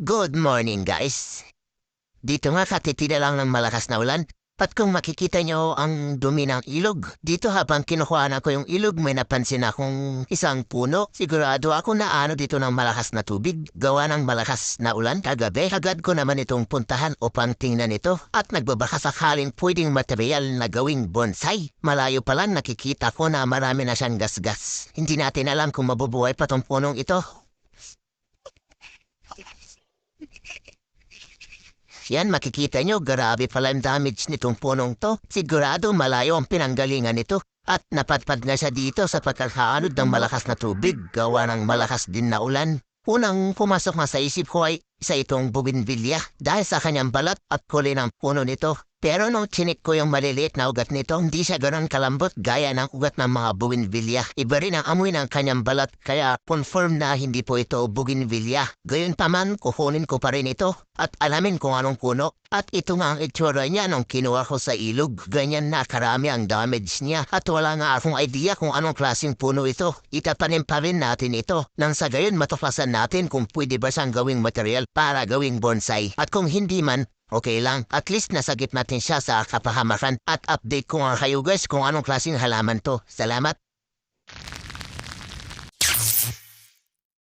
Good morning, guys. Dito nga katitira lang ng malakas na ulan. At kung makikita nyo ang dumi ng ilog, dito habang kinukuha na ko yung ilog, may napansin akong isang puno. Sigurado ako na ano dito ng malakas na tubig, gawa ng malakas na ulan kagabi. Agad ko naman itong puntahan upang tingnan ito at nagbabaka sakaling pwedeng material na gawing bonsai. Malayo pa lang nakikita ko na marami na siyang gasgas. Hindi natin alam kung mabubuhay pa tong punong ito. Yan makikita nyo, grabe pala ang damage nitong punong to. Sigurado malayo ang pinanggalingan nito. At napatpad na siya dito sa pagkakaanod ng malakas na tubig, gawa ng malakas din na ulan. Unang pumasok nga sa isip ko ay isa itong bougainvillea dahil sa kanyang balat at kulay ng puno nito. Pero nung chinik ko yung maliliit na ugat nito, hindi siya ganon kalambot gaya ng ugat ng mga bougainvillea. Iba rin ang amoy ng kanyang balat kaya confirm na hindi po ito bougainvillea. Gayon pa man, kukunin ko pa rin ito at alamin kung anong puno. At ito nga ang itsura niya nung kinuha ko sa ilog. Ganyan na karami ang damage niya at wala nga akong idea kung anong klaseng puno ito. Itapanim pa rin natin ito nang sa gayon matuklasan natin kung pwede ba siyang gawing material para gawing bonsai. At kung hindi man, Okay lang, at least nasagip natin siya sa kapahamakan at update ko nga kayo guys kung anong klaseng halaman to. Salamat!